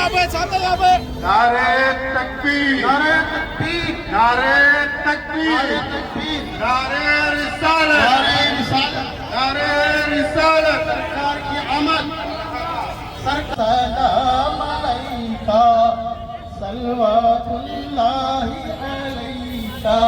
यहाँ पे। सामने नारे तकबीर। नारे तकबीर। नारे तकबीर। नारे रिसालत। नारे रिसालत। नारे रिसालत। सरकार की अमल। सलाम अलैका सलवातुल्लाहि अलैका।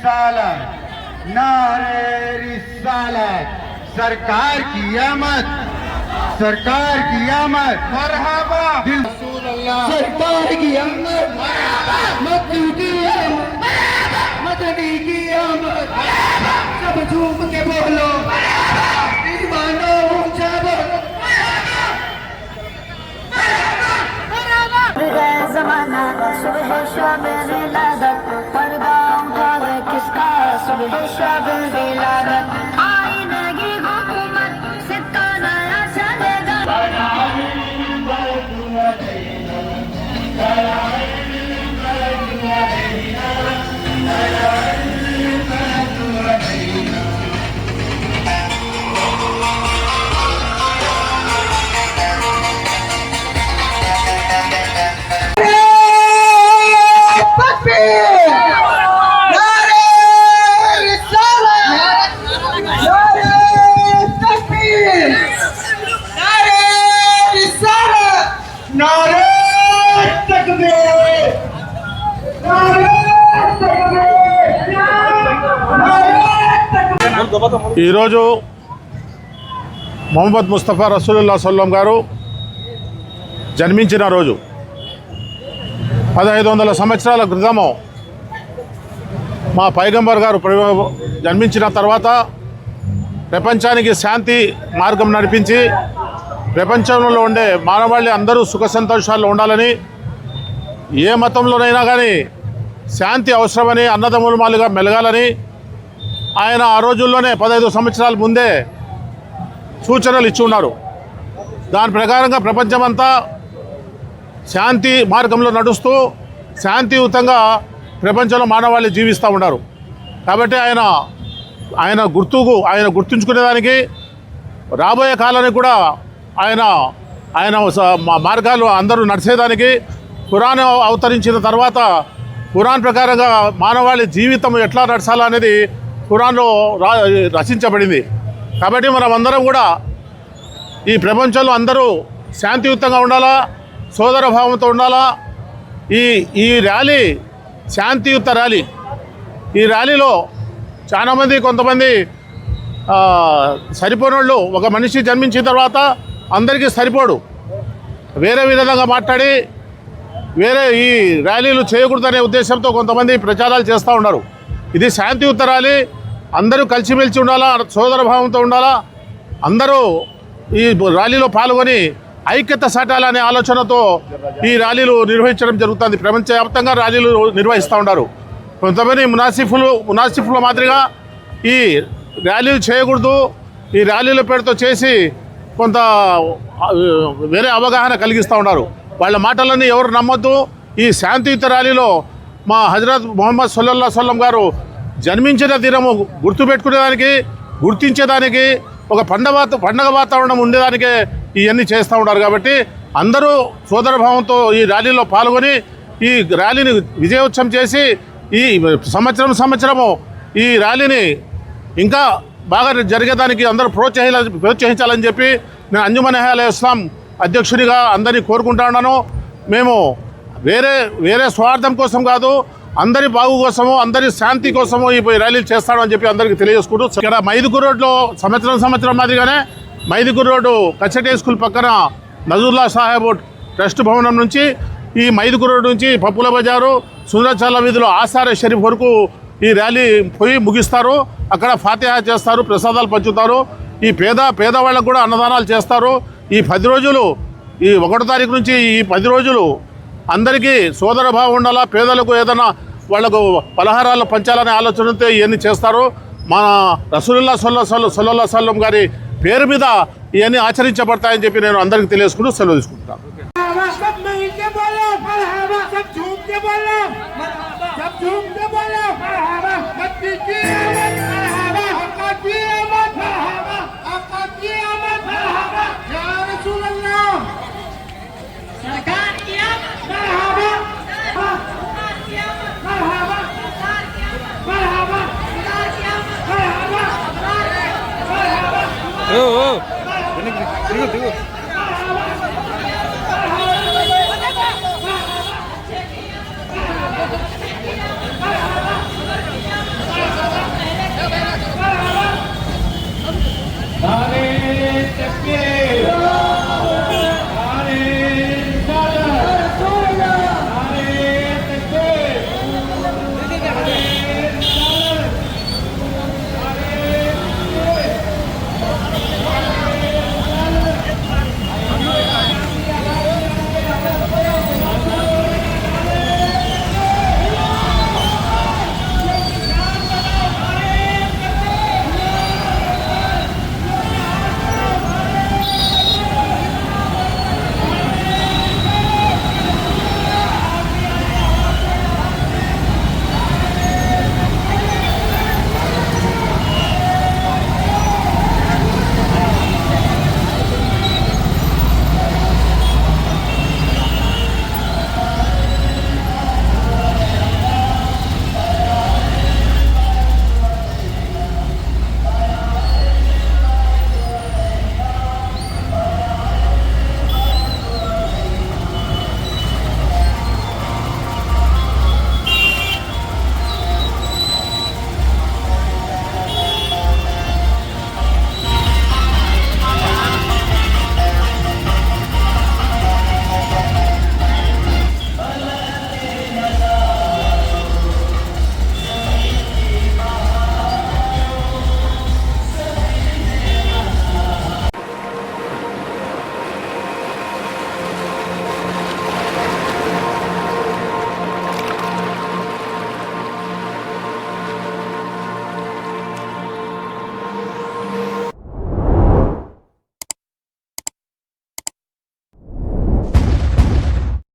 रिसालत नारे रिसालत। सरकार की आमद सरकार की आमद। मरहबा। रसूल अल्लाह सरकार की आमद। मक्की की आमद। मदनी की आमद। सब झूम के बोलो। ऊँचा जमाना सुबह शब विलादत شب دلارت ఈరోజు మొహమ్మద్ ముస్తఫా రసూలుల్లా సల్లం గారు జన్మించిన రోజు. పదహైదు వందల సంవత్సరాల క్రితము మా పైగంబర్ గారు ప్ర- జన్మించిన తర్వాత ప్రపంచానికి శాంతి మార్గం నడిపించి ప్రపంచంలో ఉండే మానవాళి అందరూ సుఖ సంతోషాల్లో ఉండాలని ఏ మతంలోనైనా కానీ శాంతి అవసరమని అన్నదమ్ములమాలుగా మెలగాలని ఆయన ఆ రోజుల్లోనే పదహైదు సంవత్సరాల ముందే సూచనలు ఇచ్చి ఉన్నారు. దాని ప్రకారంగా ప్రపంచమంతా శాంతి మార్గంలో నడుస్తూ శాంతియుతంగా ప్రపంచంలో మానవాళి జీవిస్తూ ఉన్నారు. కాబట్టి ఆయన ఆయన గుర్తుకు ఆయన గుర్తుంచుకునేదానికి రాబోయే కాలానికి కూడా ఆయన ఆయన స- మా- మార్గాలు అందరూ నడిచేదానికి పురాణం అవతరించిన తర్వాత పురాణ ప్రకారంగా మానవాళి జీవితం ఎట్లా నడచాలనేది ఖురాన్లో రా రచించబడింది. కాబట్టి మనం అందరం కూడా ఈ ప్రపంచంలో అందరూ శాంతియుతంగా ఉండాలా సోదర భావంతో ఉండాలా? ఈ ఈ ర్యాలీ శాంతియుత ర్యాలీ. ఈ ర్యాలీలో చాలామంది కొంతమంది సరిపోనోళ్ళు ఒక మనిషి జన్మించిన తర్వాత అందరికీ సరిపోడు. వేరే విధంగా మాట్లాడి వేరే ఈ ర్యాలీలు చేయకూడదనే ఉద్దేశంతో కొంతమంది ప్రచారాలు చేస్తూ ఉన్నారు. ఇది శాంతియుత ర్యాలీ అందరూ కలిసిమెలిసి ఉండాలా సోదర భావంతో ఉండాలా? అందరూ ఈ ర్యాలీలో పాల్గొని ఐక్యత సాటాలనే ఆలోచనతో ఈ ర్యాలీలు నిర్వహించడం జరుగుతుంది. ప్రపంచవ్యాప్తంగా ర్యాలీలు నిర్వహిస్తూ ఉన్నారు కొంతమంది మునాసిఫులు మునాసిఫుల మాదిరిగా ఈ ర్యాలీలు చేయకూడదు. ఈ ర్యాలీల పేరుతో చేసి కొంత వేరే అవగాహన కలిగిస్తూ ఉన్నారు వాళ్ళ మాటలన్నీ ఎవరు నమ్మొద్దు. ఈ శాంతియుత ర్యాలీలో మా హజరత్ మొహమ్మద్ సొల్లల్లా సొల్లం గారు జన్మించిన దినము గుర్తుపెట్టుకునేదానికి గుర్తించేదానికి ఒక పండగ పండగ వాతావరణం ఉండేదానికే ఇవన్నీ చేస్తూ ఉన్నారు కాబట్టి అందరూ సోదరభావంతో ఈ ర్యాలీలో పాల్గొని ఈ ర్యాలీని విజయోత్సవం చేసి ఈ సంవత్సరం సంవత్సరము ఈ ర్యాలీని ఇంకా బాగా జరిగేదానికి అందరూ ప్రోత్సహించాల ప్రోత్సహించాలని చెప్పి నేను అంజుమన్ ఇస్లాం అధ్యక్షుడిగా అందరినీ కోరుకుంటా ఉన్నాను. మేము వేరే వేరే స్వార్థం కోసం కాదు అందరి బాగు కోసమో అందరి శాంతి కోసము ఈ ర్యాలీలు చేస్తాడు అని చెప్పి అందరికీ తెలియజేసుకుంటూ ఇక్కడ మైదుకూరు రోడ్లో సంవత్సరం సంవత్సరం మాదిరిగానే మైదుకూరు రోడ్డు కచ్చటే స్కూల్ పక్కన నజరుల్లా సాహెబ్ ట్రస్ట్ భవనం నుంచి ఈ మైదుకూరు రోడ్డు నుంచి పప్పుల బజారు సుందరచాల వీధిలో ఆసార షరీఫ్ వరకు ఈ ర్యాలీ పోయి ముగిస్తారు. అక్కడ ఫాతిహా చేస్తారు ప్రసాదాలు పంచుతారు. ఈ పేద పేదవాళ్ళకు కూడా అన్నదానాలు చేస్తారు. ఈ పది రోజులు ఈ ఒకటో తారీఖు నుంచి ఈ పది రోజులు అందరికీ సోదర భావం ఉండాలా? పేదలకు ఏదైనా వాళ్ళకు పలహారాలు పంచాలనే ఆలోచనతో ఇవన్నీ చేస్తారు. మన రసూలుల్లా సొల్ల సొల్ల సొల్లల్లా సల్లం గారి పేరు మీద ఇవన్నీ ఆచరించబడతాయని చెప్పి నేను అందరికీ తెలియజేసుకుంటూ సెలవు తీసుకుంటాను